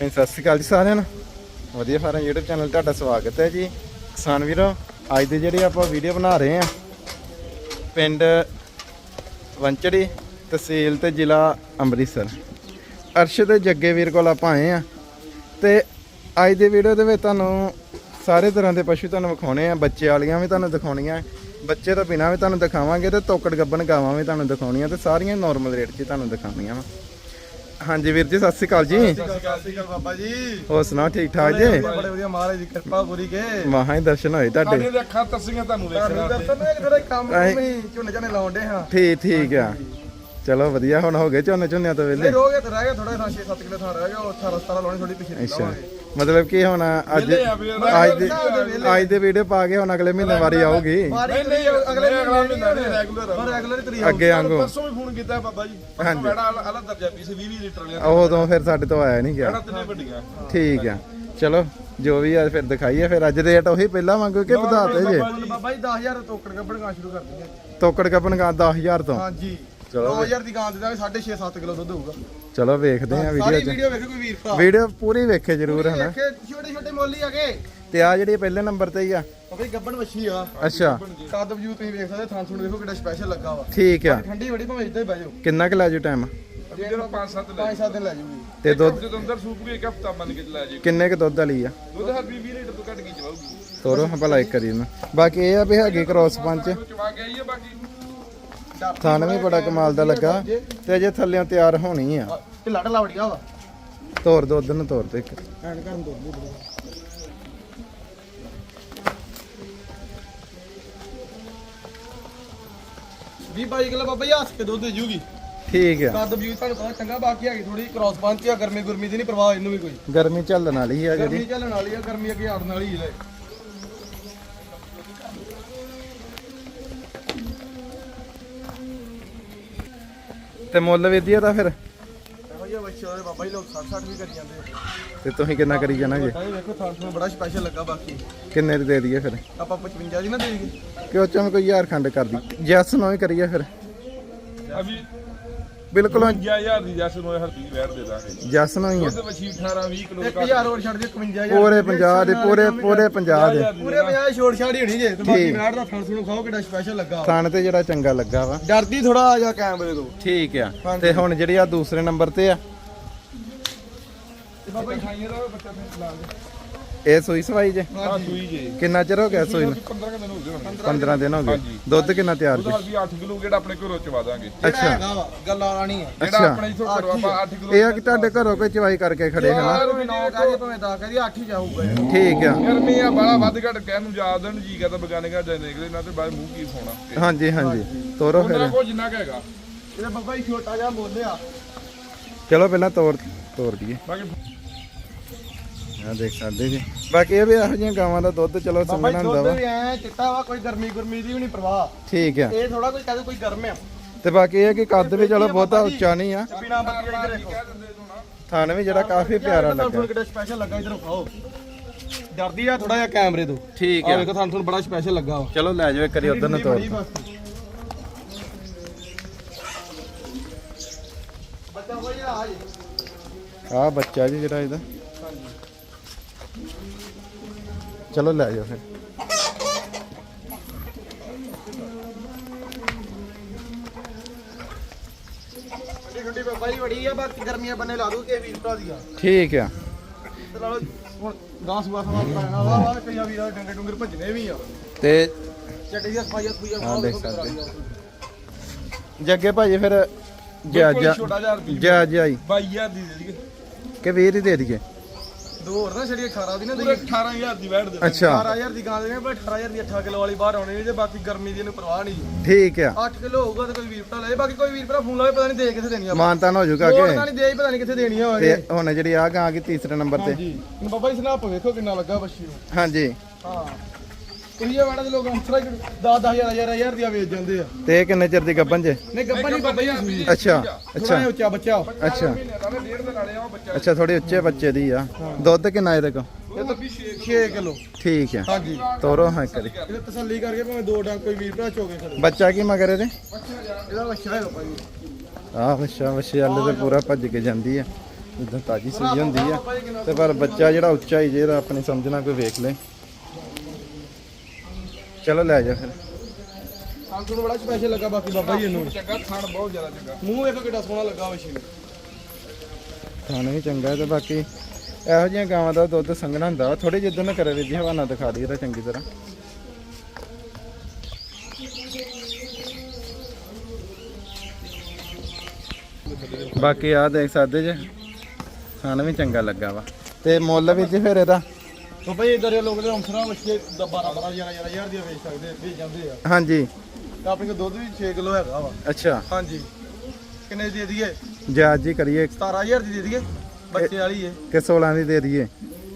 ਹਾਂਜੀ, ਸਤਿ ਸ਼੍ਰੀ ਅਕਾਲ ਜੀ ਸਾਰਿਆਂ ਨੂੰ। ਵਧੀਆ ਫਾਰਮ YouTube ਚੈਨਲ ਤੁਹਾਡਾ ਸਵਾਗਤ ਹੈ ਜੀ। ਕਿਸਾਨ ਵੀਰੋ ਅੱਜ ਦੀ ਜਿਹੜੀ ਆਪਾਂ ਵੀਡੀਓ ਬਣਾ ਰਹੇ ਆ ਪਿੰਡ ਵੰਚੜੀ ਤਹਿਸੀਲ ਤੇ ਜ਼ਿਲ੍ਹਾ ਅੰਮ੍ਰਿਤਸਰ। ਅਰਸ਼ਦ ਜੱਗੇ ਵੀਰ ਕੋਲ ਆਪਾਂ ਆਏ ਆ ਤੇ ਅੱਜ ਦੀ ਵੀਡੀਓ ਦੇ ਵਿੱਚ ਤੁਹਾਨੂੰ ਸਾਰੇ ਤਰ੍ਹਾਂ ਦੇ ਪਸ਼ੂ ਤੁਹਾਨੂੰ ਵਿਖਾਉਣੇ ਆ ਬੱਚੇ ਵਾਲੀਆਂ ਵੀ ਤੁਹਾਨੂੰ ਦਿਖਾਉਣੀਆਂ ਬੱਚੇ ਤੋਂ ਬਿਨਾਂ ਵੀ ਤੁਹਾਨੂੰ ਦਿਖਾਵਾਂਗੇ ਤੇ ਤੋਕੜ ਗੱਬਣ ਗਾਵਾਂ ਵੀ ਤੁਹਾਨੂੰ ਦਿਖਾਉਣੀਆਂ ਤੇ ਸਾਰੀਆਂ ਨਾਰਮਲ ਰੇਟ 'ਚ ਤੁਹਾਨੂੰ ਦਿਖਾਉਣੀਆਂ ਵਾ। ਹਾਂਜੀ ਵੀਰ ਜੀ ਸਤਿ ਸ਼੍ਰੀ ਅਕਾਲ ਜੀ। ਸਤਿ ਬਾਬਾ ਜੀ। ਹੋਰ ਸੁਣਾਓ ਠੀਕ ਠਾਕ ਜੀ? ਬੜੇ ਵਧੀਆ ਮਹਾਰਾਜ ਦੀ ਕਿਰਪਾ ਪੂਰੀ ਕੇ। ਮਹਾਂ ਹੀ ਦਰਸ਼ਨ ਹੋਏ ਤੁਹਾਡੇ। ਤੁਹਾਡੇ ਅੱਖਾਂ ਤਰਸੀਆਂ ਤੁਹਾਨੂੰ ਤੁਹਾਨੂੰ ਵੇਖਣਾ ਦਰਸ਼ਨ ਨੇ ਥੋੜਾ ਕੰਮ ਆਏ। ਨਹੀਂ ਝੁੰਨੇ ਝਾਨੇ ਲਾਉਂਦੇ ਹਾਂ। ਠੀਕ ਠੀਕ ਆ। ਚਲੋ ਵਧੀਆ ਹੁਣ ਹੋ ਗਏ ਝੋਨੇ ਝੋਨਿਆਂ ਤੋਂ ਨਹੀਂ ਵੇਲੇ ਰੋਗੇ ਤੇ ਰਹਿ ਗਿਆ ਥੋੜਾ 6-7 ਕਿਲੋ ਥਾਂ ਰਹਿ ਗਿਆ ਉਹ 18 17 ਲਾਉਣੀ ਥੋੜੀ ਪਿੱਛੇ ਅੱਛਾ। ਮਤਲਬ ਕਿ ਹੁਣ ਅੱਜ ਵਿਹਲੇ ਆ ਵੀਰ। ਅੱਜ ਦੇ ਅੱਜ ਦੇ ਵੀਡੀਓ ਪਾ ਕੇ ਹੁਣ ਅਗਲੇ ਮਹੀਨੇ ਵਾਰੀ ਆਊਗੀ। ਮਾਰੀ ਨਹੀਂ, ਨਹੀਂ, ਅਗਲੇ ਅਗਲਾ ਮਹੀਨੇ ਮਹੀਨਾ ਨਹੀਂ ਨਹੀਂ, regular ਆ। ਪਰ ਰੈਗੂਲਰ ਤਰੀਕ ਅੱਗੇ ਵਾਂਗੂ। ਪਰਸੋਂ ਵੀ ਫੋਨ ਕੀਤਾ ਬਾਬਾ ਜੀ। ਹਾਂਜੀ। ਪਰਸੋਂ ਬੈੜਾ ਅਲੱਗ ਦਰਜਾ ਪੀਸ 20 20 ਲੀਟਰ ਲਿਆ ਉਦੋਂ ਫਿਰ ਸਾਡੇ ਤੋਂ ਆਇਆ ਨਹੀਂ ਗਿਆ। ਬੈੜਾ ਤਿੰਨੇ ਵੱਡੀਆਂ ਠੀਕ ਆ। ਚਲੋ ਜੋ ਵੀ ਆ ਫਿਰ ਦਿਖਾਈਏ। ਫਿਰ ਅੱਜ ਰੇਟ ਉਹੀ ਪਹਿਲਾਂ ਵਾਂਗੂ ਕਿ ਵਧਾਤੇ ਜੇ ਬਾਬਾ ਜੀ 10000 ਤੋਕੜ ਕੱਢਣਾ ਸ਼ੁਰੂ ਕਰ ਦਿੰਦੇ ਤੋਕੜ ਕੱਪਣ ਗਾ 10000 ਤੋਂ? ਹਾਂਜੀ। ਚਲੋ 2000 ਦੀ ਗਾਂ ਦੇ ਦਾਂਗੇ 6.5 7 ਕਿਲੋ ਦੁੱਧ ਹੋਊਗਾ। ਚਲੋ ਵੇਖਦੇ ਆ ਵੀਡੀਓ ਸਾਰੀ 'ਚ। ਵੀਡੀਓ ਵੇਖੋ ਕੋਈ ਵੀਰ ਭਰਾ। ਵੀਡੀਓ ਪੂਰੀ ਵੇਖੇ ਜਰੂਰ ਹਨਾ? ਦੇਖੇ ਛੋਟੇ ਛੋਟੇ ਮੁੱਲ ਆਗੇ ਤੇ ਆ ਜਿਹੜੀ ਪਹਿਲੇ ਨੰਬਰ ਤੇ ਹੀ ਆ। ਉਹ ਵੀ ਗੱਬਣ ਵੱਛੀ ਆ। ਅੱਛਾ। ਕੱਦ ਵਿਊ ਤੁਸੀਂ ਵੇਖ ਸਕਦੇ ਥਾਂ ਥੂਣ ਦੇਖੋ ਕਿੱਡਾ ਸਪੈਸ਼ਲ ਲੱਗਾ ਵਾ। ਠੀਕ ਆ। ਠੰਡੀ ਬੜੀ ਭਾਵੇਂ ਇੱਥੇ ਹੀ ਬਹਿ ਜਾਓ। ਕਿੰਨਾ ਕੁ ਲੈ ਜੂ ਟਾਈਮ ਜਿਹੜੇ 5 7 ਲੈ 5-7 ਦਿਨ ਲੈ ਜੂਗੀ ਤੇ ਦੁੱਧ? ਜਦੋਂ ਅੰਦਰ ਸੂਪ ਵੀ ਇੱਕ ਹਫਤਾ ਮੰਨ ਕੇ ਲੈ ਜੀ ਕਿੰਨੇ ਕ ਦੁੱਧ ਵਾਲੀ ਆ? ਦੁੱਧ ਹਰ 20 ਲੀਟਰ ਤੋਂ ਘੱਟ ਕੀ ਚਵਾਉਗੀ ਤੋਰੋ ਹਾਂ ਭਲਾ ਇੱਕ ਕਰੀ ਨਾ ਬਾਕੀ ਇਹ ਆ ਵੀ ਹੈਗੀ ਕ੍ਰੋਸ ਪੰਚ ਚਵਾ ਕੇ ਆਈਏ ਬਾਕੀ। ਥਣ ਵੀ ਬੜਾ ਕਮਾਲ ਦਾ ਲੱਗਾ ਤੇ ਅਜੇ ਥੱਲਿਓਂ ਤਿਆਰ ਹੋਣੀ ਆ। ਢਿੱਲਾ ਢਿੱਲਾ ਵੜੀਆ ਵਾ। ਤੋਰ ਦੋ ਉਧਰ ਨੂੰ ਤੋਰ ਦੇ ਇੱਕ। ਕਰਨ ਦੋ। ਵੀ ਬਾਈ ਕਿਲੋ ਬਾਬਾ ਜੀ ਹੱਸ ਕੇ ਦੁੱਧ ਦੇ ਜੂਗੀ। ਠੀਕ ਆ। ਕੱਦ ਵਿਊ ਤੁਹਾਨੂੰ ਪਤਾ ਚੰਗਾ ਬਾਕੀ ਹੈਗੀ ਥੋੜੀ ਕ੍ਰਾਸ ਪੰਚ ਆ ਗਰਮੀ ਗੁਰਮੀ ਦੀ ਨਹੀਂ ਪਰਵਾਹ ਇਹਨੂੰ ਵੀ ਕੋਈ। ਗਰਮੀ ਚੱਲਣ ਵਾਲੀ ਆ ਗਰਮੀ ਜਿਹੜੀ ਚੱਲਣ ਵਾਲੀ ਆ ਗਰਮੀ ਅੱਗੇ ਆੜਨ ਵਾਲੀ ਹੈ ਤੇ ਮੁੱਲ ਵਿਧੀਆ ਦਾ ਫਿਰ? ਇਹੋ ਜਿਹਾ ਬੱਚੇ ਹੋਏ ਬਾਬਾ ਜੀ ਲੋਕ 60 60 ਵੀ ਕਰੀ ਜਾਂਦੇ ਆ। ਤੇ ਤੁਸੀਂ ਕਿੰਨਾ ਕਰੀ ਜਾਣਾਗੇ ਤਾਂ ਇਹ ਵੇਖੋ ਥਾਂ ਥਾਂ ਬੜਾ ਸਪੈਸ਼ਲ ਲੱਗਾ ਬਾਕੀ। ਕਿੰਨੇ ਦੀ ਦੇ ਦਈਏ ਫਿਰ? ਆਪਾਂ 55 ਦੀ ਨਾ ਦੇਈਏ। ਕਿ ਉਹ ਚੋਂ ਕੋਈ ਯਾਰ ਖੰਡ ਕਰ ਦੀ। ਜੈਸ ਨੂੰ ਹੀ ਕਰੀਏ ਫਿਰ। ਅਭੀ ਬਿਲਕੁਲ। 50000 ਦੀ ਜੱਸ ਨੂੰ ਹਰ ਦੀ ਵੈਟ ਦੇ ਦਾਂਗੇ। ਜੈਸ ਨੂੰ ਹੀ ਆ। ਦੁੱਧ ਵਛੀ 18 20 ਕਿਲੋ 1000 ਹੋਰ ਛੱਡ ਦਿਓ 51000 ਪੂਰੇ 50 ਦੇ ਪੂਰੇ ਪੂਰੇ 50 ਦੇ। ਪੂਰੇ 50 ਛੋੜ ਛਾੜ ਹੀ ਹੋਣੀ ਜੇ। ਤੇ ਬਾਕੀ ਦਾ ਥਣ ਸੁਣੋ ਖਾਓ ਕਿੱਡਾ ਸਪੈਸ਼ਲ ਲੱਗਾ ਥਣ ਤੇ ਜਿਹੜਾ ਚੰਗਾ ਲੱਗਾ ਵਾ। ਡਰਦੀ ਥੋੜਾ ਆ ਜਾ ਕੈਮਰੇ ਤੋਂ ਠੀਕ ਆ। ਤੇ ਹੁਣ ਜਿਹੜੀ ਆ ਦੂਸਰੇ ਨੰਬਰ ਤੇ ਆ। ਤੇ ਬਾਬਾ ਜੀ ਖਾਈਏ ਦਾ ਬੱਚਾ ਫਿਰ ਲਾ ਦੇ। ਇਹ ਸੂਈ ਸਵਾਈ ਜੇ? ਆ ਸੂਈ ਜੇ। ਕਿੰਨਾ ਚਿਰ ਹੋ ਗਿਆ ਸੂਈ ਨੂੰ? 15 ਦਿਨ ਹੋ ਗਏ ਹੁਣ। 15 ਦਿਨ। ਹੋ ਗਏ। ਦੁੱਧ ਕਿੰਨਾ ਤਿਆਰ ਦੁੱਧ ਜੀ ਵੀ 8 ਕਿਲੋ ਕਿਹੜਾ ਆਪਣੇ ਘਰੋਂ ਚਵਾ ਦਾਂਗੇ। ਅੱਛਾ। ਗੱਲ ਆਣੀ ਹੈ ਜਿਹੜਾ। ਆਪਣੇ ਇਥੋਂ ਘਰੋਂ ਆਪਾਂ 8 ਕਿਲੋ ਇਹ ਆ ਕਿ ਤੁਹਾਡੇ ਘਰੋਂ ਕੋਈ ਚਵਾਈ ਕਰਕੇ ਖੜੇ ਹਨਾ ਭਾਵੇਂ 9 ਕਹਦੀ ਭਾਵੇਂ 10 ਕਹਦੀ 8 ਹੀ ਜਾਊਗਾ। ਠੀਕ ਆ। ਗਰਮੀ ਆ ਬਾਲਾ ਵੱਧ ਘਟ ਕਹਿਣ ਨੂੰ ਯਾਦ ਦੇਣ ਜੀ ਕਰਦਾ ਬਗਾਨੇ ਘਰ ਜਾਣੇ ਨਿਕਲੇ ਨਾ ਤੇ ਬਾਅਦ ਮੂੰਹ ਕੀ ਫੋਣਾ ਹਾਂਜੀ ਹਾਂਜੀ। ਤੋਰੋ ਉਹਨਾਂ ਫਿਰ ਕੋ ਜਿੰਨਾ ਹੈਗਾ। ਇਹਦਾ ਬਾਬਾ ਜੀ ਛੋਟਾ ਜਿਹਾ ਬੋਲਿਆ ਚਲੋ ਪਹਿਲਾਂ ਤੋਰ ਤੋਰ ਦਈਏ। ਬਾਕੀ ਆ ਦੇਖ ਸਕਦੇ ਜੀ। ਬਾਕੀ ਇਹ ਵੀ ਇਹੋ ਜਿਹੀਆਂ ਗਾਵਾਂ ਦਾ ਦੁੱਧ ਚਲੋ ਬਾਬਾ ਜੀ ਹੁੰਦਾ ਦੁੱਧ ਵਾ। ਵੀ ਐ ਚਿੱਟਾ ਵਾ ਕੋਈ ਗਰਮੀ ਗੁਰਮੀ ਦੀ ਵੀ ਨਹੀਂ ਪਰਵਾਹ। ਠੀਕ ਆ। ਇਹ ਥੋੜਾ ਕੋਈ ਕਹਦੇ ਕੋਈ ਗਰਮ ਆ। ਤੇ ਬਾਕੀ ਇਹ ਕਿ ਕੱਦ ਵੀ ਚਲੋ ਬਹੁਤਾ ਉੱਚਾ ਨਹੀਂ ਆ। ਬਿਨਾ ਬੱਤੀ ਇੱਧਰ ਦੇਖੋ। ਥਣ ਵੀ ਜਿਹੜਾ ਕਾਫੀ ਪਿਆਰਾ ਲੱਗਾ ਤੁਹਾਨੂੰ ਕਿੱਡਾ ਸਪੈਸ਼ਲ ਲੱਗਾ ਇਧਰ ਖਾਓ। ਡਰਦੀ ਆ ਥੋੜਾ ਜਿਹਾ ਕੈਮਰੇ ਤੋਂ। ਠੀਕ ਆ। ਵੇਖੋ ਤੁਹਾਨੂੰ ਬੜਾ ਸਪੈਸ਼ਲ ਲੱਗਾ ਵਾ। ਚਲੋ ਲੈ ਜਾਓ ਇੱਕ ਵਾਰੀ ਉਧਰ ਨੂੰ ਤੋਰ। ਬੱਚਾ ਹੋ ਜਾ ਆ ਜੀ। ਆ ਬੱਚਾ ਜੀ ਜਿਹੜਾ ਇਹਦਾ। ਚਲੋ ਲੈ ਜਾਓ ਫਿਰ। ਠੰਡੀ ਠੰਡੀ ਬਾਬਾ ਜੀ ਬੜੀ ਆ ਬਾਕੀ ਗਰਮੀਆਂ ਬੰਨੇ ਲਾ ਦੂ ਕੇ ਵੀਰ ਭਰਾ ਦੀ ਆ। ਠੀਕ ਆ। ਤੇ ਲਾ ਲਓ ਹੁਣ 10 ਵਾਰ ਸਵਾਲ ਕਰਨਾ ਵਾ ਵਾ ਕਈਆਂ ਵੀਰਾਂ ਡੰਗੇ ਡੁੰਗਰ ਭੱਜਣੇ ਵੀ ਆ। ਤੇ ਚੱਡੀ ਬਹੁਤ ਦੇਖ ਸਕਦੇ। ਜੱਗੇ ਭਾਜੀ ਫਿਰ ਜਾ ਜਾ ਛੋਟਾ ਜਾ ਜਾਈ 22000 ਦੀ ਦੇ ਦਈਏ। ਕਿ ਵੀਰ ਹੀ ਦੇ ਦਈਏ। ਦੋ ਹੋਰ ਨਾ ਛੜੀ 18 ਦੀ ਨਾ ਪੂਰੇ ਦੇ 18000 ਦੀ ਵੈਟ ਦੇ ਅੱਛਾ। 18000 ਦੀ ਗਾਂ ਦੇ ਨੇ ਪਰ 18000 ਦੀ 8 ਕਿਲੋ ਵਾਲੀ ਬਾਹਰ ਆਉਣੀ ਨਹੀਂ ਤੇ ਬਾਕੀ ਗਰਮੀ ਦੀ ਇਹਨੂੰ ਪਰਵਾਹ ਨਹੀਂ। ਠੀਕ ਆ। 8 ਕਿਲੋ ਹੋਊਗਾ ਤੇ ਕੋਈ ਵੀਰ ਭਰਾ ਲਏ ਬਾਕੀ ਕੋਈ ਵੀਰ ਭਰਾ ਫੋਨ ਲਾਵੇ ਪਤਾ ਨਹੀਂ ਦੇ ਕਿੱਥੇ ਦੇਣੀ ਆ। ਮਾਨਤਾਨ ਹੋ ਜਾਊਗਾ ਹੋਰ ਕਿ ਤਾਂ ਨਹੀਂ ਦੇ ਹੀ ਪਤਾ ਨਹੀਂ ਕਿੱਥੇ ਦੇਣੀ ਆ ਤੇ ਹੋਵੇ ਹੁਣ ਜਿਹੜੀ ਆ ਗਾਂ ਕੀ ਤੀਸਰੇ ਨੰਬਰ ਤੇ। ਹਾਂਜੀ। ਹੁਣ ਬਾਬਾ ਜੀ ਸਨਾਪ ਵੇਖੋ ਕਿੰਨਾ ਲੱਗਾ ਬੱਚੀ ਨੂੰ ਹਾਂਜੀ। ਹਾਂ। ਇਹ ਵਾੜਾ ਦੇ ਲੋਕ ਅੰਸਰਾ 10 10000 ਹਜ਼ਾਰ ਹਜ਼ਾਰ ਦੀਆਂ ਵੇਚ ਜਾਂਦੇ ਆ। ਤੇ ਇਹ ਕਿੰਨੇ ਚਿਰ ਦੀ ਗੱਬਨ ਜੇ? ਨਹੀਂ ਗੱਬਾ ਨਹੀਂ ਬਾਬਾ ਸੂਈ ਅੱਛਾ ਥੋੜਾ ਅੱਛਾ। ਜਿਹਾ ਉੱਚਾ ਬੱਚਾ। ਅੱਛਾ। ਆ ਅੱਛਾ ਥੋੜੇ ਉੱਚੇ ਬੱਚੇ ਦੀ ਆ। ਦੁੱਧ ਕਿੰਨਾ ਇਹਦੇ ਕੋ ਇਹ ਤਾਂ 6 ਕਿਲੋ। ਠੀਕ ਆ। ਹਾਂਜੀ। ਤੋਰੋ ਹਾਂ ਕਰੀ ਇਹ ਤਸੱਲੀ ਕਰਕੇ ਭਾਵੇਂ ਦੋ ਡੰਗ ਕੋਈ ਵੀਰ ਭਰਾ ਚੋਗੇ ਖੜੇ। ਬੱਚਾ ਕੀ ਮਗਰ ਇਹਦੇ? ਇਹਦਾ ਬੱਚਾ ਹੈ ਜੀ ਆਹ ਬੱਚਾ ਬੱਚੇ ਵਾਲੇ ਤੇ ਪੂਰਾ ਭੱਜ ਕੇ ਜਾਂਦੀ ਆ। ਇਦਾਂ ਤਾਜੀ ਸੂਈ ਹੁੰਦੀ ਆ। ਤੇ ਪਰ ਬੱਚਾ ਜਿਹੜਾ ਉੱਚਾ ਹੀ ਜੇ ਇਹਦਾ ਆਪਣੀ ਸਮਝਣਾ ਕੋਈ ਵੇਖ ਲੈ। ਚਲੋ ਲੈ ਜਾ ਫਿਰ। ਸਾਨੂੰ ਨੂੰ ਬੜਾ ਸਪੈਸ਼ਲ ਲੱਗਾ ਬਾਕੀ ਬਾਬਾ ਜੀ ਇਹਨੂੰ। ਚੰਗਾ ਥਣ ਬਹੁਤ ਜ਼ਿਆਦਾ ਚੰਗਾ। ਮੂੰਹ ਵੇਖੋ ਕਿੱਡਾ ਸੋਹਣਾ ਲੱਗਾ ਵਸ਼ੀ ਨੂੰ ਖਾਣਾ ਵੀ ਚੰਗਾ ਤੇ ਬਾਕੀ ਇਹੋ ਜਿਹੀਆਂ ਗਾਵਾਂ ਦਾ ਦੁੱਧ ਸੰਘਣਾ ਹੁੰਦਾ ਥੋੜੇ ਜਿੱਦਾਂ ਨਾ ਕਰੇ ਵੀਰ ਜੀ ਹਵਾਨਾ ਦਿਖਾ ਦਈਏ ਤਾਂ ਚੰਗੀ ਤਰ੍ਹਾਂ। ਬਾਕੀ ਆ ਦੇਖ ਸਕਦੇ ਜੇ। ਖਾਣਾ ਵੀ ਚੰਗਾ ਲੱਗਾ ਵਾ। ਤੇ ਮੁੱਲ ਵੀ ਜੀ ਫਿਰ ਇਹਦਾ। ਜੀ ਇਧਰ ਦੇ ਲੋਕ ਦੇ ਅੰਸਰਾਂ ਵਸ਼ੀ 12 12 11 ਹਜ਼ਾਰ ਦੀ ਵੇਚ ਸਕਦੇ ਵੇਚ ਜਾਂਦੇ ਆ। ਹਾਂਜੀ। ਤੇ ਆਪਣੇ ਕੋਲ ਦੁੱਧ ਵੀ 6 ਕਿਲੋ ਹੈਗਾ ਵਾ। ਅੱਛਾ। ਹਾਂਜੀ। ਕਿੰਨੇ ਦੀ ਦੇ ਦਈਏ? ਜਾ ਜੀ ਕਰੀਏ। 17000 ਦੀ ਦੇ ਦਈਏ ਬੱਚੇ ਵਾਲੀ ਏ। ਕਿ 16 ਦੀ ਦੇ ਦਈਏ।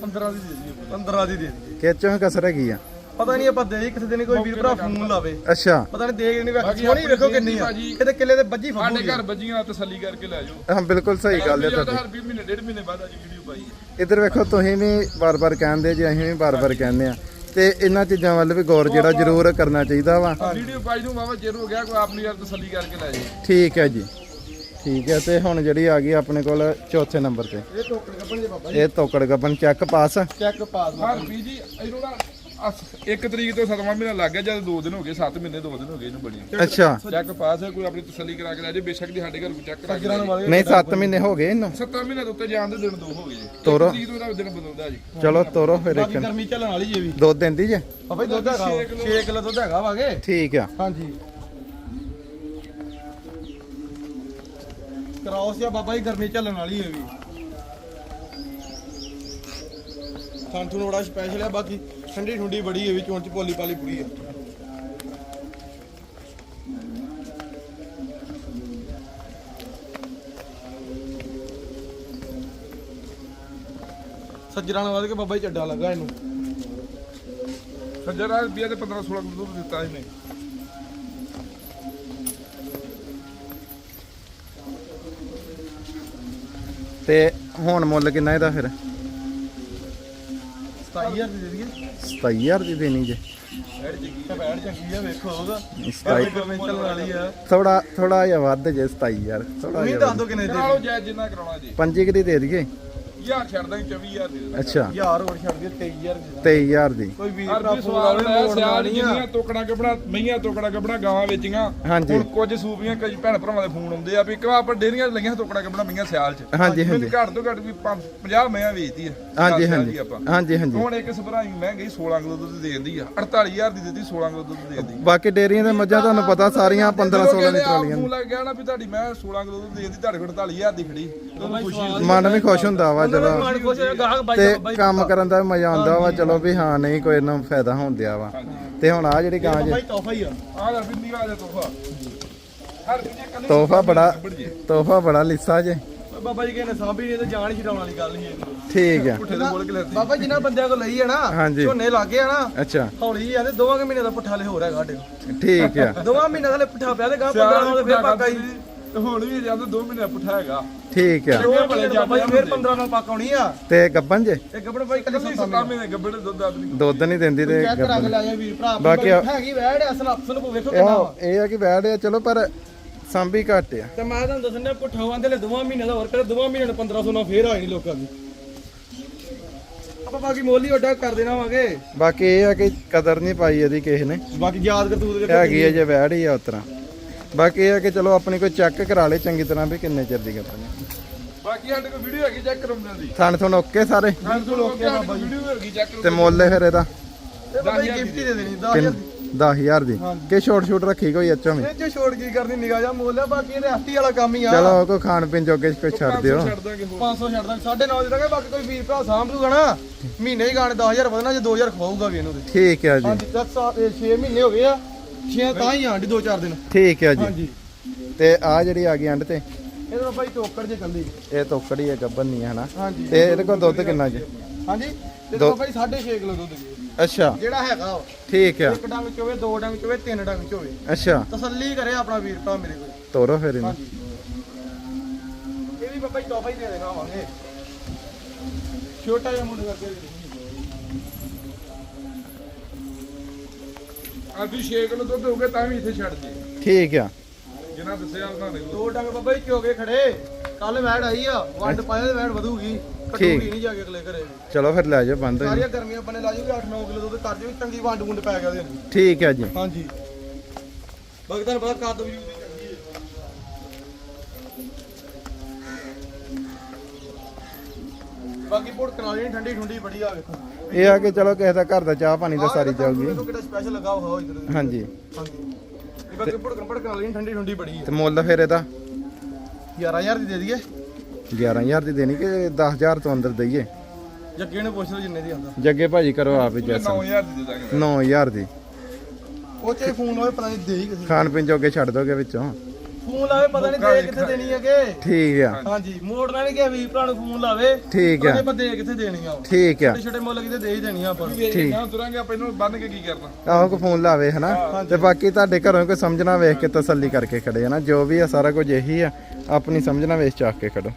15 ਦੀ ਦੇ ਦਈਏ। 15 ਦੀ ਦੇ ਦਈਏ। ਕਿ ਚੋਂ ਕਸਰ ਹੈਗੀ ਆ? ਪਤਾ ਨਹੀਂ ਆਪਾਂ ਦੇ ਕਿਸੇ ਦਿਨ ਕੋਈ ਵੀਰ ਭਰਾ ਫੋਨ ਲਾਵੇ। ਅੱਛਾ। ਪਤਾ ਨਹੀਂ ਦੇਖ ਨਹੀਂ ਵੇਖ ਸੋਹਣੀ ਵੇਖੋ ਕਿੰਨੀ ਆ। ਕਿਤੇ ਕਿੱਲੇ ਦੇ ਬੱਜੀ ਸਾਡੇ ਘਰ ਬੱਜੀਆਂ ਤਸੱਲੀ ਕਰਕੇ ਲੈ ਜਾਓ। ਹਾਂ ਬਿਲਕੁਲ ਸਹੀ ਗੱਲ ਹੈ ਤੁਹਾਡੀ। ਹਰ 20 ਮਹੀਨੇ ਡੇਢ ਮਹੀਨੇ ਬਾਅਦ ਅੱਜ ਵੀਡੀਓ ਪਾਈ ਹੈ। ਇੱਧਰ ਵੇਖੋ ਤੁਸੀਂ ਵੀ ਬਾਰ-ਬਾਰ ਕਹਿੰਦੇ ਜੀ ਅਸੀਂ ਵੀ ਬਾਰ-ਬਾਰ ਕਹਿੰਦੇ ਆ ਤੇ ਇਹਨਾਂ ਚੀਜ਼ਾਂ ਵੱਲ ਵੀ ਗੌਰ ਜਿਹੜਾ ਜ਼ਰੂਰ ਕਰਨਾ ਚਾਹੀਦਾ ਵਾ। ਵੀਡੀਓ ਪਾਈ ਨੂੰ ਬਾਬਾ ਚਿਰ ਹੋ ਗਿਆ ਕੋਈ ਆਪਣੀ ਯਾਰ ਤਸੱਲੀ ਕਰਕੇ ਲੈ ਜਾਓ। ਠੀਕ ਹੈ ਜੀ। ਠੀਕ ਹੈ ਤੇ ਹੁਣ ਜਿਹੜੀ ਆ ਗਈ ਆਪਣੇ ਕੋਲ ਚੌਥੇ ਨੰਬਰ ਤੇ। ਇਹ ਟੋਕਰ ਕੱਪਣ ਦੇ ਬਾਬਾ ਇਹ ਤੋਕੜ ਗੱਬਨ ਚੈੱਕ ਪਾਸ। ਚੈੱਕ ਪਾਸ ਹਰ ਵੀ ਜੀ ਇਹਨੂੰ ਨਾ ਅਸ- ਇੱਕ ਤਰੀਕ ਤੋਂ ਸਤਵਾਂ ਮਹੀਨਾ ਲੱਗ ਗਿਆ ਜਦ 2 ਦਿਨ ਹੋ ਗਏ 7 ਮਹੀਨੇ 2 ਦਿਨ ਹੋ ਗਏ ਇਹਨੂੰ ਬਣੀ ਅੱਛਾ। ਚੈੱਕ ਪਾਸ ਹੈ ਕੋਈ ਆਪਣੀ ਤਸੱਲੀ ਕਰਾ ਕੇ ਲੈ ਜੇ ਬੇਸ਼ੱਕ ਦੀ ਸਾਡੇ ਘਰ ਕੋਈ ਚੈੱਕ ਕਰਾ ਕੇ ਲੈ ਜੇ। ਨਹੀਂ 7 ਮਹੀਨੇ ਹੋ ਗਏ ਇਹਨੂੰ। 7 ਮਹੀਨੇ ਦੇ ਉੱਤੇ ਜਾਣ ਦੇ ਦਿਨ ਦੋ ਹੋ ਗਏ ਜੀ। ਇੱਕ ਤੋਰੋ। ਤਰੀਕ ਤੋਂ ਇਹਦਾ ਦਿਨ ਬਦਲਦਾ ਜੀ। ਚਲੋ ਤੋਰੋ ਫਿਰ ਬਾਕੀ ਇੱਕ। ਗਰਮੀ ਚੱਲਣ ਵਾਲੀ ਜੇ ਵੀ। ਦੁੱਧ ਦਿੰਦੀ ਜੇ। ਬਾਬਾ ਜੀ ਦੁੱਧ ਹੈਗਾ 6 ਕਿਲੋ ਦੁੱਧ ਹੈਗਾ ਵਾਗੇ ਠੀਕ ਆ। ਹਾਂਜੀ। ਕਰਾਉਸ ਜਾਂ ਬਾਬਾ ਜੀ ਗਰਮੀ ਚੱਲਣ ਵਾਲੀ ਹੈ ਵੀ। ਖਾਂਠੂ ਨੋੜਾ ਸਪੈਸ਼ਲ ਹੈ ਬਾਕੀ ਠੰਡੀ ਠੁੰਡੀ ਬੜੀ ਹੈ ਵੀ ਚੋਣ ਚ ਪੋਲੀ ਪਾਲੀ ਪੂਰੀ ਹੈ। ਸੱਜਰਾਂ ਨਾਲ ਵੱਧ ਕੇ ਬਾਬਾ ਜੀ ਚੱਡਾ ਲੱਗਾ ਇਹਨੂੰ। ਸੱਜਰਾ ਰੁਪਿਆ ਤੇ 15 16 ਕਿਲੋ ਦੁੱਧ ਦਿੱਤਾ ਇਹਨੇ। ਤੇ ਹੁਣ ਮੁੱਲ ਕਿੰਨਾ ਇਹਦਾ ਫਿਰ? 27000 ਦੀ ਦੇ ਦਈਏ। 27000 ਦੀ ਦੇਣੀ ਜੇ। ਬੈਠ ਚੰਗੀ ਤਾਂ ਬੈਠ ਚੰਗੀ ਆ ਵੇਖੋ ਉਹਦਾ। 27 ਗਰਮੀ ਚੱਲਣ ਵਾਲੀ ਆ। ਥੋੜਾ ਥੋੜਾ ਜਿਹਾ ਵੱਧ ਜੇ 27000 ਥੋੜਾ ਜਿਹਾ ਦੱਸ ਦੋ ਕਿੰਨੇ ਦੇ ਕਰਾ ਲਓ ਜੈ ਜਿੰਨਾ ਕਰਾਉਣਾ ਜੀ। ਪੰਜੀ ਕੁ ਦੀ ਦੇ ਦਈਏ। ਯਾਰ ਛੱਡ ਦਾਂਗੇ 24000 ਦੇ ਦੇਣਾ ਅੱਛਾ। ਯਾਰ ਹੋਰ ਛੱਡ ਦਿਓ 23000 ਦੀ 23000 ਦੀ। ਕੋਈ ਵੀਰ ਹਰ ਭਰਾ ਵੀ ਫੋਨ ਸਵਾਲ ਆਵੇ ਹੈ ਮੋੜ ਸਿਆਲ ਮਾਰਨੀ ਆ। ਜਿੰਨੀਆਂ ਤੋਕੜਾਂ ਕੱਪੜਾ ਮਈਆਂ ਤੋਕੜਾਂ ਕੱਪੜਾ ਗਾਵਾਂ ਵੇਚੀਆਂ ਹਾਂਜੀ। ਹੁਣ ਕੁਝ ਸੂਪੀਆਂ ਕਈ ਭੈਣ ਭਰਾਵਾਂ ਦੇ ਫੋਨ ਆਉਂਦੇ ਆ ਵੀ ਕਿਉਂ ਆਪਾਂ ਡੇਰੀਆਂ 'ਚ ਲੱਗੀਆਂ ਤੋਕੜਾਂ ਕੱਪੜਾ ਮਈਆਂ ਸਿਆਲ 'ਚ। ਹਾਂਜੀ, ਮੈਨੂੰ ਹਾਂਜੀ। ਘੱਟ ਤੋਂ ਘੱਟ ਵੀ 50 ਮਈਆਂ ਵੇਚਦੀ ਆ। ਹਾਂਜੀ ਸਿਆਲ ਹਾਂਜੀ। ਦੀ ਆਪਾਂ। ਹਾਂਜੀ ਹਾਂਜੀ। ਹੁਣ ਇੱਕ ਸਭਰਾਈ ਮੈਂ ਗਈ 16 ਕਿਲੋ ਦੁੱਧ ਦੇ ਦਿੰਦੀ ਆ 48000 ਦੀ ਦਿੱਤੀ 16 ਕਿਲੋ ਦੁੱਧ ਦੇ ਦਿੰਦੀ ਬਾਕੀ ਡੇਰੀਆਂ ਦੇ ਮੱਝਾਂ ਤੁਹਾਨੂੰ ਪਤਾ ਸਾਰੀਆਂ 15 16 ਲੀਟਰ ਵਾਲੀਆਂ ਫੋਨ ਲੱਗ ਗਿਆ ਨਾ ਵੀ ਤੁਹਾਡੀ ਮੈਂ 16 ਕਿਲੋ ਦੁੱਧ ਦੇ ਦਿੰਦੀ ਤੁਹਾਡੇ ਕੋਲ 48000 ਦੀ ਖੜੀ। ਤੁਹਾਨੂੰ ਖੁਸ਼ੀ। ਮਨ ਵੀ ਖੁਸ਼ ਹੁੰਦਾ ਵਾ ਚਲੋ ਮਨ ਖੁਸ਼ ਹੋਇਆ ਗਾਹਕ ਬਾਈ ਤੇ ਬਾਈ ਕੰਮ ਕਰਨ ਦਾ ਵੀ ਮਜ਼ਾ ਆਉਂਦਾ ਵਾ ਚਲੋ ਵੀ ਹਾਂ ਨਹੀਂ ਕੋਈ ਨਾ ਫਾਇਦਾ ਹੁੰਦਿਆ ਵਾ। ਤੇ ਹੁਣ ਆ ਜਿਹੜੀ ਗਾਂ ਜੇ ਬਾਈ ਤੋਹਫਾ ਹੀ ਆ। ਆ ਲੈ ਬਿੰਦੀ ਆ ਜਾ ਤੋਹਫਾ। ਹਰ ਵੀ ਜੇ ਕੱਲੀ ਤੋਹਫਾ ਬੜਾ। ਤੋਹਫਾ ਬੜਾ ਲਿੱਸਾ ਜੇ। ਬਾਬਾ ਜੀ ਕਹਿੰਦੇ ਸਾਂਭੀ ਨਹੀਂ ਤੇ ਜਾਨ ਹੀ ਛਡਾਉਣ ਵਾਲੀ ਗੱਲ ਨਹੀਂ ਇਹਨੂੰ ਠੀਕ ਆ। ਪੁੱਠੇ ਦੇ ਬੋਲ ਕੇ ਲੈਂਦੀ ਬਾਬਾ ਜਿਨ੍ਹਾਂ ਬੰਦਿਆਂ ਕੋਲ ਲਈ ਹੈ ਨਾ ਹਾਂਜੀ। ਝੋਨੇ ਲੱਗੇ ਆ ਨਾ ਅੱਛਾ। ਹੌਲੀ ਜਾਂਦੇ ਦੋਵਾਂ ਕੁ ਮਹੀਨੇ ਦਾ ਪੁੱਠਾ ਲੈ ਹੋਰ ਹੈਗਾ ਸਾਡੇ। ਠੀਕ ਆ। ਦੋਵਾਂ ਮਹੀਨੇ ਦਾ ਲੈ ਪੁੱਠਾ ਪਿਆ ਤੇ ਗਾਹ 15 ਨਾਲ ਫੇਰ ਪੱਕਾ ਹੀ। ਤੇ ਹੁਣ ਵੀ ਜਾਂਦੇ 2 ਮਹੀਨੇ ਪੁੱਠਾ ਹੈਗਾ। ਠੀਕ ਆ। ਦੋਵਾਂ ਮਹੀਨੇ ਦਾ ਬਾਬਾ ਜੀ ਫੇਰ 15 ਨਾਲ ਪੱਕ ਆਉਣੀ ਆ। ਤੇ ਗੱਬਨ ਜੇ? ਤੇ ਗੱਬੜ ਬਾਈ ਕੱਲੀ ਕੱਲੀ ਸੱਤਾਂ 7 ਮਹੀਨੇ ਗੱਬੜ ਦੇ ਦੁੱਧ ਆਪਣੀ ਦੁੱਧ ਨਹੀਂ ਦਿੰਦੀ ਤੇ ਚੈੱਕ ਕਰਾ ਕੇ ਗੱਭਣ ਲੈ ਜਾ ਵੀਰ ਭਰਾ ਬਾਕੀ ਆ- ਹੈਗੀ ਵੈੜ ਅਸਲ ਅਫਸਨ ਨੂੰ ਵੇਖੋ ਕਿੰਨਾ ਵਾ। ਇਹ ਇਹ ਆ ਕਿ ਬੈਡ ਆ ਚਲੋ ਪਰ ਸਾਂਭੀ ਘੱਟ ਆ। ਤੇ ਮੈਂ ਤੁਹਾਨੂੰ ਦੱਸਣਾ ਪੁੱਠਾ ਵਾਂਦੇ ਲੈ ਦੋਵਾਂ ਮਹੀਨੇ ਦਾ ਹੋਰ ਕਰੇ ਦੋਵਾਂ ਮਹੀਨੇ ਨੂੰ 1500 ਨਾਲ ਫੇਰ ਆਈ ਨਹੀਂ ਲੋਕਾਂ ਦੀ। ਆਪਾਂ ਬਾਕੀ ਮੋਲੀ ਵੱਡਾ ਕਰ ਦੇਣਾ ਵਾਂਗੇ। ਬਾਕੀ ਇਹ ਆ ਕਿ ਕਦਰ ਨਹੀਂ ਪਾਈ ਇਹਦੀ ਕਿਸੇ ਨੇ। ਬਾਕੀ ਯਾਦ ਕਰਤੂਤ ਵੇਖੋ ਹੈਗੀ ਆ ਜੇ ਵੈੜ ਹੀ ਆ ਉਤਰਾ ਬਾਕੀ ਇਹ ਆ ਕਿ ਚਲੋ ਆਪਣੀ ਕੋਈ ਚੈੱਕ ਕਰਾ ਲੇ ਚੰਗੀ ਤਰ੍ਹਾਂ ਵੀ ਕਿੰਨੇ ਚਿਰ ਦੀ ਗੱਪਨ ਬਾਕੀ ਸਾਡੇ ਕੋਲ ਵੀਡੀਓ ਹੈਗੀ ਚੈੱਕ ਕਰੋ ਦੀ ਥਣ ਥਣ ਓਕੇ ਸਾਰੇ? ਸਾਡੇ ਕੋਲ ਓਕੇ ਬਾਬਾ ਵੀਡੀਓ ਹੈਗੀ ਚੈੱਕ ਕਰੋ ਤੇ ਮੁੱਲ ਫਿਰ ਇਹਦਾ? ਇਹ ਗਿਫਟ ਹੀ ਦੇ ਦੇਣੀ 10000 ਦੀ। 10000 ਦੀ। ਕਿ ਛੋਟ ਛੋਟ ਰੱਖੀ ਕੋਈ ਅੱਛਾ ਵੀ? ਇਹ ਛੋੜ ਕੀ ਕਰਨੀ ਨਿਗਾਹ ਜਾ ਮੁੱਲ ਆ ਬਾਕੀ ਇਹਦੇ ਹੱਥੀ ਵਾਲਾ ਕੰਮ ਹੀ ਆ। ਚਲੋ ਕੋਈ ਖਾਣ ਪੀਣ ਜੋਗੇ ਕੋਈ ਛੱਡ ਦਿਓ। ਛੱਡ ਦਾਂਗੇ ਹੋਰ। 500 ਛੱਡ ਦਾਂਗੇ। 9.5 ਦੇ ਦਾਂਗੇ ਬਾਕੀ ਕੋਈ ਵੀਰ ਭਰਾ ਸਾਂਭ ਲੂਗਾ ਨਾ। ਮਹੀਨੇ ਹੀ ਗਾਣੇ 10000 ਵਧਣਾ ਜੇ 2000 ਖਵਾਊਗਾ ਵੀ ਇਹਨੂੰ ਠੀਕ ਹੈ ਜੀ। ਹਾਂਜੀ 10 6 ਮਹੀਨੇ ਹੋ ਗਏ ਆ। 6 ਤਾਂ ਹੀ ਆਂਡੀ 2-4 ਦਿਨ। ਠੀਕ ਹੈ ਜੀ। ਹਾਂਜੀ। ਤੇ ਆ ਜਿਹੜੀ ਆ ਗਈ ਐਂਡ ਤੇ? ਇਹਦਾ ਬਾਈ ਟੋਕਰ ਜੇ ਕੱਲੀ ਇਹ ਤੋਕੜੀ ਹੈ ਗੱਬਨ ਨਹੀਂ ਹੈ ਹਨਾ? ਹਾਂਜੀ। ਤੇ ਇਹਦੇ ਕੋਲ ਦੁੱਧ ਕਿੰਨਾ ਜੀ? ਹਾਂਜੀ? ਤੇ ਦੋ- ਬਾਈ 6.5 ਕਿਲੋ ਦੁੱਧ ਜੀ। ਅੱਛਾ। ਜਿਹੜਾ ਹੈਗਾ ਉਹ। ਠੀਕ ਆ। ਇੱਕ ਡੰਗ ਚ ਹੋਵੇ ਦੋ ਡੰਗ ਚ ਹੋਵੇ ਤਿੰਨ ਡੰਗ ਚ ਹੋਵੇ। ਅੱਛਾ। ਤਸੱਲੀ ਕਰੇ ਆਪਣਾ ਵੀਰ ਭਰਾ ਮੇਰੇ ਕੋਲ। ਤੋਰੋ ਫਿਰ ਇਹਨੂੰ। ਹਾਂਜੀ। ਇਹ ਵੀ ਬਾਬਾ ਜੀ ਤੋਹਫਾ ਹੀ ਦੇ ਦੇਣਾ ਆਵਾਂਗੇ ਛੋਟਾ ਜਿਹਾ ਮੁੰਡਾ ਕਰਕੇ। ਦੇ ਆ ਵੀ 6 ਕਿਲੋ ਦੁੱਧ ਹੋਗੇ ਤਾਂ ਵੀ ਇੱਥੇ ਛੱਡ ਦੇ ਠੀਕ ਆ। ਜਿੰਨਾ ਦੱਸਿਆ ਉਹਨਾਂ ਨੇ ਦੋ ਡੰਗ ਬਾਬਾ ਜੀ ਚੋਗੇ ਖੜੇ। ਕੱਲ ਵੈੜ ਆਈ ਆ ਵੰਡ ਪਾਇਆ ਤੇ ਵੈੜ ਵਧੂਗੀ। ਘਟੂਗੀ ਨਹੀਂ ਜਾ ਕੇ ਅਗਲੇ ਘਰੇ। ਚਲੋ ਫਿਰ ਲੈ ਜਾਓ ਬੰਦ ਸਾਰੀਆਂ ਗਰਮੀਆਂ ਬਣੇ ਲਾ ਜੂਗੀ 8-9 ਕਿਲੋ ਦੁੱਧ ਕਰ ਚੰਗੀ ਵੰਡ ਵੁੰਡ ਪੈ ਗਿਆ ਉਹਦੇ ਠੀਕ ਹੈ ਜੀ। ਹਾਂਜੀ। ਤੁਹਾਨੂੰ ਪਤਾ ਕੱਦ ਵੀ ਬਾਕੀ ਭੁੜਕਣ ਵਾਲੀ ਨੀ, ਠੰਡੀ ਠੁੰਡੀ ਬੜੀ ਆ ਵੇਖੋ। ਇਹ ਆ ਕਿ ਚਲੋ ਕਿਸੇ ਦਾ ਘਰ ਦਾ ਚਾਹ ਪਾਣੀ ਤਾਂ ਸਾਰੀ ਜਾਊਗੀ ਦੇਖੋ ਕਿਹੜਾ ਸਪੈਸ਼ਲ ਲੱਗਾ ਹੋਇਆ ਇਧਰ। ਹਾਂਜੀ। ਹਾਂਜੀ। ਇਹ ਬਾਕੀ ਭੁੜਕਣ ਭੜਕਣ ਵਾਲੀ ਠੰਡੀ ਠੁੰਡੀ ਬੜੀ ਤੇ ਮੁੱਲ ਫਿਰ ਇਹਦਾ? 11000 ਦੀ ਦੇ ਦਈਏ। 11000 ਦੀ ਦੇਣੀ ਕਿ 10000 ਤੋਂ ਅੰਦਰ ਦਈਏ? ਜੱਗੇ ਨੂੰ ਪੁੱਛ ਲਓ ਜਿੰਨੇ ਦੀ ਆਂਦਾ ਜੱਗੇ ਭਾਜੀ ਕਰੋ ਆਪ ਹੀ ਜੈਸਾ। 9000 ਦੀ ਦੇ ਦਾਂਗੇ। 9000 ਦੀ। ਉਹ ਤੇ ਫੋਨ ਹੋਵੇ ਪਤਾ ਨਹੀਂ ਦੇ ਹੀ ਕਿਸੇ ਖਾਣ ਪੀਣ ਜੋਗੇ ਛੱਡ ਦੋਗੇ ਵਿੱਚੋਂ। ਫੋਨ ਲਾਵੇ ਪਤਾ ਨਹੀਂ ਦੇ ਕਿੱਥੇ ਦੇਣੀ ਹੈਗੇ। ਠੀਕ ਆ। ਹਾਂਜੀ ਮੋੜਨਾ ਨਹੀਂ ਕਿ ਵੀਰ ਭਰਾ ਨੂੰ ਫੋਨ ਲਾਵੇ। ਠੀਕ ਆ। ਉਹਨੇ ਦੇ ਕਿੱਥੇ ਦੇਣੀ ਆ ਠੀਕ ਆ। ਛੋਟੇ ਛੋਟੇ ਮੁੱਲ ਕਿਤੇ ਦੇ ਹੀ ਦੇਣੀ ਆ ਆਪਾਂ ਠੀਕ। ਨਾ ਤੁਰਾਂਗੇ ਆਪਾਂ ਇਹਨੂੰ ਬੰਨ ਕੇ ਕੀ ਕਰਨਾ? ਆਹੋ ਕੋ ਫੋਨ ਲਾਵੇ ਹਨਾ? ਤੇ ਬਾਕੀ ਤੁਹਾਡੇ ਘਰੋਂ ਕੋਈ ਸਮਝਣਾ ਵੇਖ ਕੇ ਤਸੱਲੀ ਕਰਕੇ ਖੜੇ ਹਨਾ? ਜੋ ਵੀ ਆ ਸਾਰਾ ਕੁਝ ਇਹੀ ਆ। ਆਪਣੀ ਸਮਝਣਾ ਵੇਖ ਚਾਕ ਕੇ ਖੜੋ।